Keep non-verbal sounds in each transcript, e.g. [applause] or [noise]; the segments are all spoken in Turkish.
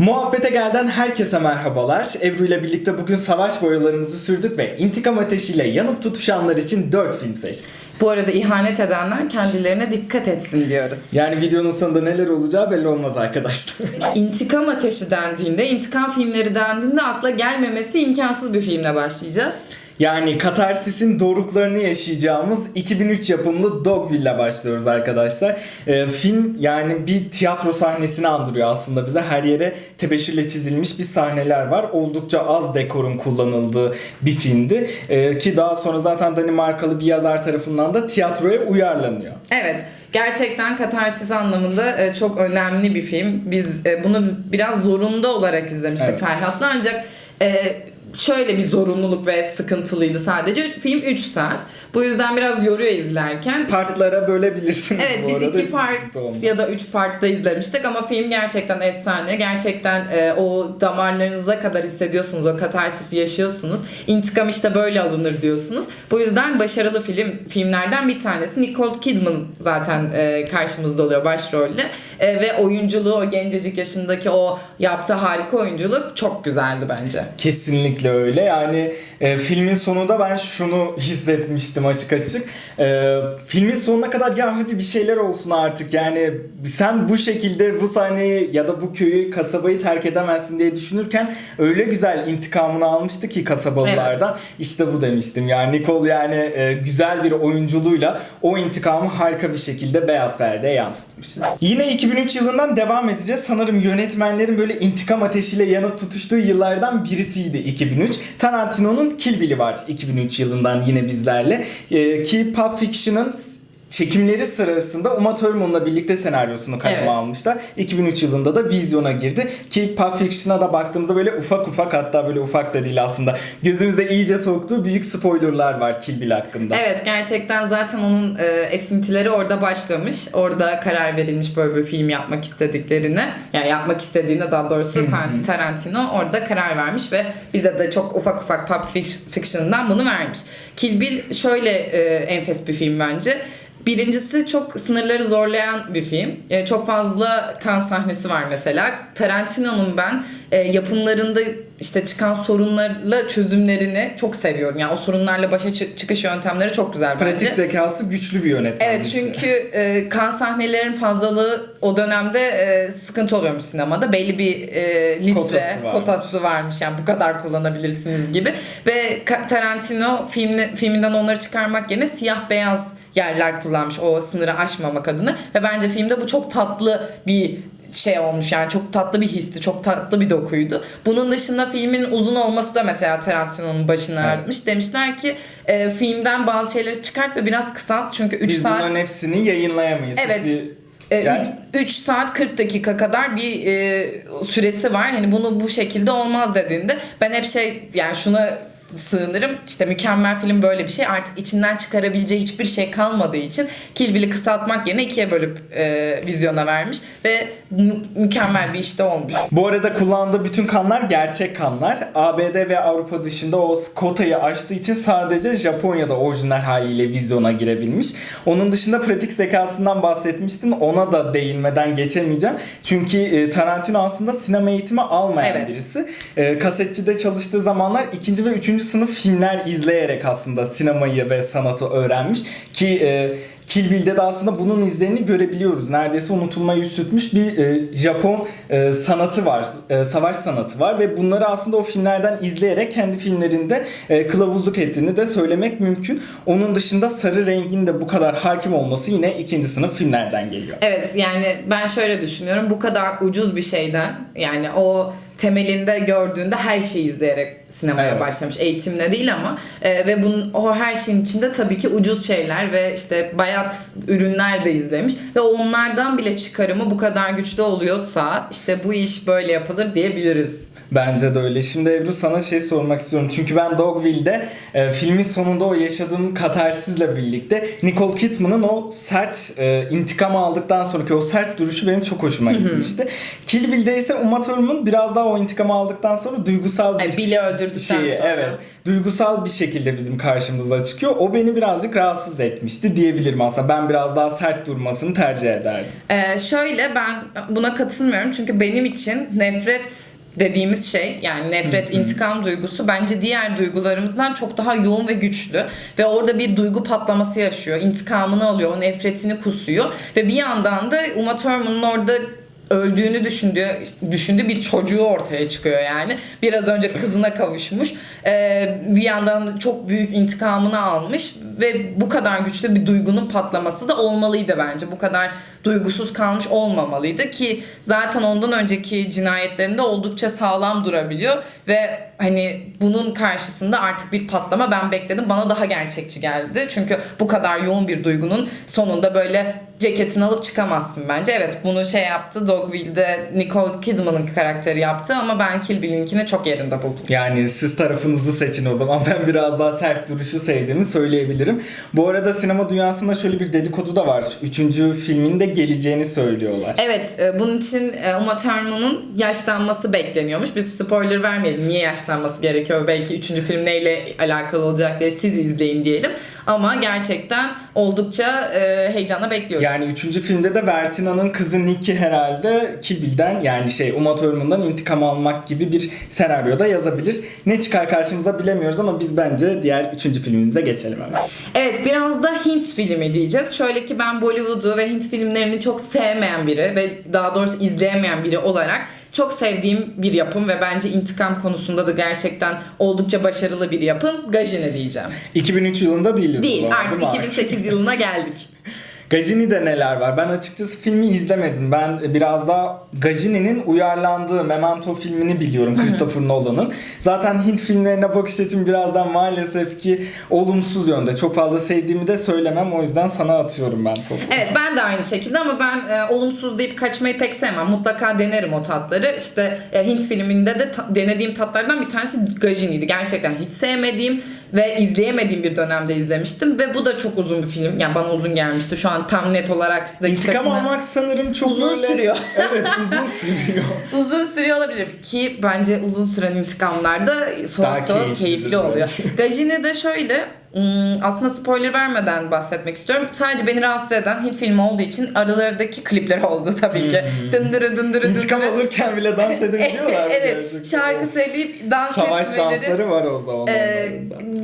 Muhabbete gelden herkese merhabalar. Ebru ile birlikte bugün savaş boyalarımızı sürdük ve intikam ateşiyle yanıp tutuşanlar için 4 film seçtik. Bu arada ihanet edenler kendilerine dikkat etsin diyoruz. Yani videonun sonunda neler olacağı belli olmaz arkadaşlar. [laughs] İntikam ateşi dendiğinde, intikam filmleri dendiğinde akla gelmemesi imkansız bir filmle başlayacağız. Yani Katarsis'in doruklarını yaşayacağımız 2003 yapımlı Dogville'le başlıyoruz arkadaşlar. Ee, film yani bir tiyatro sahnesini andırıyor aslında bize. Her yere tebeşirle çizilmiş bir sahneler var. Oldukça az dekorun kullanıldığı bir filmdi. Ee, ki daha sonra zaten Danimarkalı bir yazar tarafından da tiyatroya uyarlanıyor. Evet, gerçekten katarsis anlamında e, çok önemli bir film. Biz e, bunu biraz zorunda olarak izlemiştik Evet. Ferhat'la ancak e, şöyle bir zorunluluk ve sıkıntılıydı sadece. Film 3 saat. Bu yüzden biraz yoruyor izlerken. İşte- Partlara bölebilirsiniz Evet bu biz arada. iki Hiçbir part sıkıntı olmaz. ya da üç partta izlemiştik ama film gerçekten efsane. Gerçekten e, o damarlarınıza kadar hissediyorsunuz. O katarsisi yaşıyorsunuz. İntikam işte böyle alınır diyorsunuz. Bu yüzden başarılı film filmlerden bir tanesi. Nicole Kidman zaten e, karşımızda oluyor başrolle. E, ve oyunculuğu o gencecik yaşındaki o yaptığı harika oyunculuk çok güzeldi bence. Kesinlikle öyle. Yani e, filmin sonunda ben şunu [laughs] hissetmiştim açık açık. E, filmin sonuna kadar ya hadi bir şeyler olsun artık. Yani sen bu şekilde bu sahneyi ya da bu köyü, kasabayı terk edemezsin diye düşünürken öyle güzel intikamını almıştı ki kasabalılardan. İşte bu demiştim. Yani Nicole yani e, güzel bir oyunculuğuyla o intikamı harika bir şekilde beyaz perdeye yansıtmış. Yine 2003 yılından devam edeceğiz. Sanırım yönetmenlerin böyle intikam ateşiyle yanıp tutuştuğu yıllardan birisiydi 2003. Tarantino'nun Kill Bill'i var 2003 yılından yine bizlerle. Ee, ki Pulp Fiction'ın çekimleri sırasında Uma Thurman'la birlikte senaryosunu kaleme Evet. almışlar. 2003 yılında da vizyona girdi. Ki Pulp Fiction'a da baktığımızda böyle ufak ufak hatta böyle ufak da değil aslında. Gözümüze iyice soktuğu büyük spoilerlar var Kill Bill hakkında. Evet gerçekten zaten onun e, esintileri orada başlamış. Orada karar verilmiş böyle bir film yapmak istediklerine. Yani yapmak istediğine daha doğrusu Tarantino orada karar vermiş ve bize de çok ufak ufak Pulp Fic- Fiction'dan bunu vermiş. Kill Bill şöyle e, enfes bir film bence. Birincisi çok sınırları zorlayan bir film. E, çok fazla kan sahnesi var mesela. Tarantino'nun ben e, yapımlarında işte çıkan sorunlarla çözümlerini çok seviyorum. Yani o sorunlarla başa çı- çıkış yöntemleri çok güzel bence. Pratik zekası güçlü bir yönetmen. Evet çünkü e, kan sahnelerin fazlalığı o dönemde e, sıkıntı oluyormuş sinemada. Belli bir e, litre Kotası varmış. kotası varmış. Yani bu kadar kullanabilirsiniz gibi. Ve Tarantino filmi, filminden onları çıkarmak yerine siyah beyaz yerler kullanmış o sınırı aşmamak adına. Ve bence filmde bu çok tatlı bir şey olmuş yani çok tatlı bir histi, çok tatlı bir dokuydu. Bunun dışında filmin uzun olması da mesela Tarantino'nun başını Evet. ağrıtmış. Demişler ki e, filmden bazı şeyleri çıkart ve biraz kısalt çünkü 3 Biz saat bunların hepsini yayınlayamayız. Evet. Hiçbir- e, Yani- 3 saat 40 dakika kadar bir e, süresi var. Hani bunu bu şekilde olmaz dediğinde ben hep şey yani şuna sığınırım. İşte mükemmel film böyle bir şey. Artık içinden çıkarabileceği hiçbir şey kalmadığı için Kill Bill'i kısaltmak yerine ikiye bölüp e, vizyona vermiş ve mü- mükemmel bir işte olmuş. Bu arada kullandığı bütün kanlar gerçek kanlar. ABD ve Avrupa dışında o kotayı aştığı için sadece Japonya'da orijinal haliyle vizyona girebilmiş. Onun dışında pratik zekasından bahsetmiştin. Ona da değinmeden geçemeyeceğim. Çünkü e, Tarantino aslında sinema eğitimi almayan Evet. birisi. E, kasetçide çalıştığı zamanlar ikinci ve üçüncü sınıf filmler izleyerek aslında sinemayı ve sanatı öğrenmiş. Ki e, Kill Bill'de de aslında bunun izlerini görebiliyoruz. Neredeyse unutulmayı yüz tutmuş bir e, Japon e, sanatı var. e, savaş sanatı var ve bunları aslında o filmlerden izleyerek kendi filmlerinde e, kılavuzluk ettiğini de söylemek mümkün. Onun dışında sarı rengin de bu kadar hakim olması yine ikinci sınıf filmlerden geliyor. Evet yani ben şöyle düşünüyorum. Bu kadar ucuz bir şeyden yani o temelinde gördüğünde her şeyi izleyerek sinemaya Evet. başlamış. Eğitimle değil ama e, ve bunun o her şeyin içinde tabii ki ucuz şeyler ve işte bayat ürünler de izlemiş ve onlardan bile çıkarımı bu kadar güçlü oluyorsa işte bu iş böyle yapılır diyebiliriz. Bence de öyle. Şimdi Ebru sana şey sormak istiyorum. Çünkü ben Dogville'de e, filmin sonunda o yaşadığım katarsizle birlikte Nicole Kidman'ın o sert e, intikam aldıktan sonraki o sert duruşu benim çok hoşuma gitmişti. Kill Bill'de ise Uma Thurman biraz daha o intikamı aldıktan sonra duygusal bir Yani Bill'i öldürdükten şeyi sonra. evet duygusal bir şekilde bizim karşımıza çıkıyor. O beni birazcık rahatsız etmişti diyebilirim aslında. Ben biraz daha sert durmasını tercih ederdim. Ee, şöyle ben buna katılmıyorum çünkü benim için nefret dediğimiz şey yani nefret, intikam duygusu bence diğer duygularımızdan çok daha yoğun ve güçlü ve orada bir duygu patlaması yaşıyor. İntikamını alıyor, o nefretini kusuyor ve bir yandan da Uma Thurman'ın orada öldüğünü düşündüğü düşündüğü bir çocuğu ortaya çıkıyor yani. Biraz önce kızına kavuşmuş. Ee, bir yandan çok büyük intikamını almış ve bu kadar güçlü bir duygunun patlaması da olmalıydı bence. Bu kadar duygusuz kalmış olmamalıydı ki zaten ondan önceki cinayetlerinde oldukça sağlam durabiliyor ve hani bunun karşısında artık bir patlama ben bekledim. Bana daha gerçekçi geldi. Çünkü bu kadar yoğun bir duygunun sonunda böyle ceketini alıp çıkamazsın bence. Evet bunu şey yaptı Dogville'de Nicole Kidman'ın karakteri yaptı ama ben Kill Bill'inkini çok yerinde buldum. Yani siz tarafınızı seçin o zaman. [laughs] Ben biraz daha sert duruşu sevdiğimi söyleyebilirim. Bu arada sinema dünyasında şöyle bir dedikodu da var. Üçüncü filmin de geleceğini söylüyorlar. Evet, e, bunun için e, Uma Thurman'ın yaşlanması bekleniyormuş. Biz spoiler vermeyelim. Niye yaşlanması gerekiyor? Belki üçüncü film neyle alakalı olacak diye siz izleyin diyelim. Ama gerçekten oldukça e, heyecanla bekliyoruz. Yani üçüncü filmde de Vertina'nın kızı Nikki herhalde Kill Bill'den yani şey Uma Thurman'dan intikam almak gibi bir senaryoda yazabilir. Ne çıkar karşımıza bilemiyoruz ama biz bence diğer üçüncü filmimize geçelim hemen. Evet biraz da Hint filmi diyeceğiz. Şöyle ki ben Bollywood'u ve Hint filmlerini çok sevmeyen biri ve daha doğrusu izleyemeyen biri olarak çok sevdiğim bir yapım ve bence intikam konusunda da gerçekten oldukça başarılı bir yapım. Gajini diyeceğim. 2003 yılında değiliz. Değil zaman, artık mi? 2008 yılına geldik. Gajini'de neler var? Ben açıkçası filmi izlemedim. Ben biraz daha Gajini'nin uyarlandığı Memento filmini biliyorum [laughs] Christopher Nolan'ın. Zaten Hint filmlerine bakış açım birazdan maalesef ki olumsuz yönde. Çok fazla sevdiğimi de söylemem. O yüzden sana atıyorum ben topu. Evet ben de aynı şekilde ama ben e, olumsuz deyip kaçmayı pek sevmem. Mutlaka denerim o tatları. İşte e, Hint filminde de ta- denediğim tatlardan bir tanesi Gajini'ydi. Gerçekten hiç sevmediğim ve izleyemediğim bir dönemde izlemiştim ve bu da çok uzun bir film. Yani bana uzun gelmişti. Şu an tam net olarak İntikam dakikasını almak sanırım çok Uzun böyle... sürüyor. [laughs] evet uzun sürüyor. [laughs] uzun sürüyor olabilir ki bence uzun süren intikamlarda soğuk soğuk keyiflidir keyifli oluyor. Gajini de şöyle aslında spoiler vermeden bahsetmek istiyorum. Sadece beni rahatsız eden Hint filmi olduğu için aralardaki klipler oldu tabii ki. Dındırı dındırı İntikam dındırı. alırken bile dans edebiliyorlar. [laughs] evet gerçekten? şarkı söyleyip dans Savaş etmeleri. dansları var o zaman. Ee,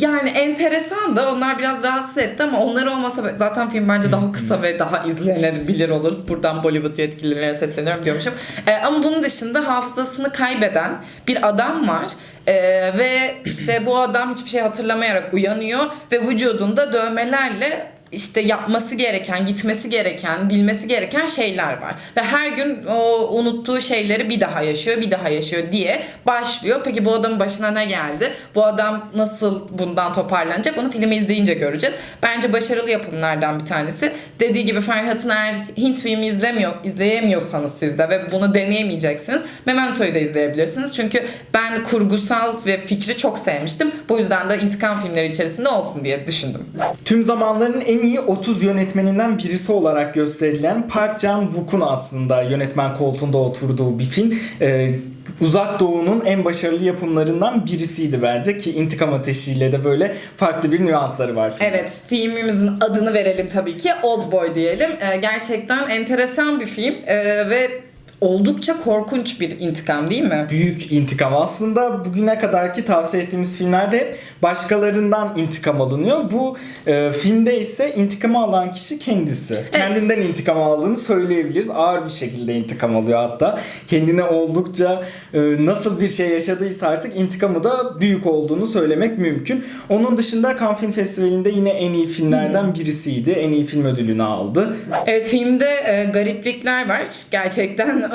yani enteresan da onlar biraz rahatsız etti ama onlar olmasa zaten film bence daha kısa ve daha izlenebilir olur. Buradan Bollywood yetkililerine sesleniyorum diyormuşum. Ee, ama bunun dışında hafızasını kaybeden bir adam var. Ee, ve işte bu adam hiçbir şey hatırlamayarak uyanıyor ve vücudunda dövmelerle işte yapması gereken, gitmesi gereken, bilmesi gereken şeyler var. Ve her gün o unuttuğu şeyleri bir daha yaşıyor, bir daha yaşıyor diye başlıyor. Peki bu adamın başına ne geldi? Bu adam nasıl bundan toparlanacak? Onu filmi izleyince göreceğiz. Bence başarılı yapımlardan bir tanesi. Dediği gibi Ferhat'ın eğer Hint filmi izlemiyor, izleyemiyorsanız siz de ve bunu deneyemeyeceksiniz. Memento'yu da izleyebilirsiniz. Çünkü ben kurgusal ve fikri çok sevmiştim. Bu yüzden de intikam filmleri içerisinde olsun diye düşündüm. Tüm zamanların en iyi 30 yönetmeninden birisi olarak gösterilen Park Chan-wook'un aslında yönetmen koltuğunda oturduğu bir film. Ee, Uzak Doğu'nun en başarılı yapımlarından birisiydi bence ki İntikam Ateşi'yle de böyle farklı bir nüansları var filmin. Evet filmimizin adını verelim tabii ki Old Boy diyelim. Ee, gerçekten enteresan bir film Ee, ve oldukça korkunç bir intikam değil mi? Büyük intikam aslında bugüne kadarki tavsiye ettiğimiz filmlerde hep başkalarından intikam alınıyor. Bu e, filmde ise intikamı alan kişi kendisi. Kendinden intikam aldığını söyleyebiliriz. Ağır bir şekilde intikam alıyor hatta. Kendine oldukça e, nasıl bir şey yaşadıysa artık intikamı da büyük olduğunu söylemek mümkün. Onun dışında Cannes Film Festivali'nde yine en iyi filmlerden birisiydi. En iyi film ödülünü aldı. Evet filmde e, gariplikler var. Gerçekten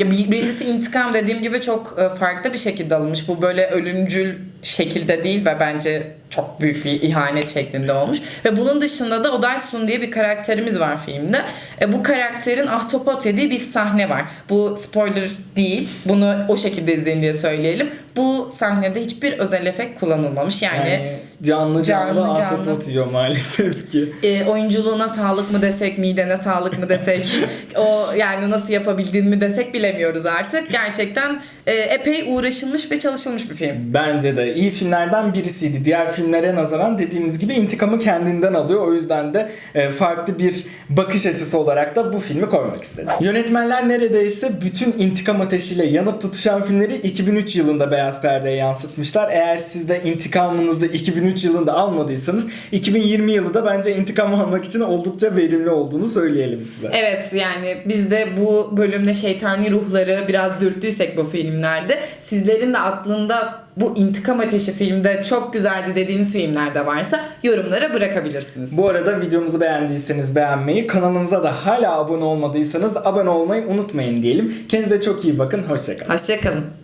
birincisi intikam dediğim gibi çok e, farklı bir şekilde alınmış. Bu böyle ölümcül şekilde değil ve bence çok büyük bir ihanet şeklinde olmuş. Ve bunun dışında da Oday Sun diye bir karakterimiz var filmde. E, bu karakterin ahtapot yediği bir sahne var. Bu spoiler değil. Bunu o şekilde izleyin diye söyleyelim. Bu sahnede hiçbir özel efekt kullanılmamış. Yani, Yani canlı canlı, Canlı ahtapot yiyor maalesef ki. e, oyunculuğuna sağlık mı desek, midene sağlık mı desek, [laughs] o yani nasıl yapabildiğini mi desek bilemiyoruz artık. Gerçekten e, epey uğraşılmış ve çalışılmış bir film. Bence de iyi filmlerden birisiydi. Diğer filmlere nazaran dediğimiz gibi intikamı kendinden alıyor. O yüzden de e, farklı bir bakış açısı olarak da bu filmi koymak istedim. Yönetmenler neredeyse bütün intikam ateşiyle yanıp tutuşan filmleri 2003 yılında beyaz perdeye yansıtmışlar. Eğer siz de intikamınızı 2003 yılında almadıysanız 2020 yılı da bence intikam almak için oldukça verimli olduğunu söyleyelim size. Evet yani biz de bu bölümde şeytani ruhları biraz dürttüysek bu filmlerde sizlerin de aklında bu intikam ateşi filmde çok güzeldi dediğiniz filmler de varsa yorumlara bırakabilirsiniz. Bu arada videomuzu beğendiyseniz beğenmeyi, kanalımıza da hala abone olmadıysanız abone olmayı unutmayın diyelim. Kendinize çok iyi bakın, hoşçakalın. Hoşçakalın.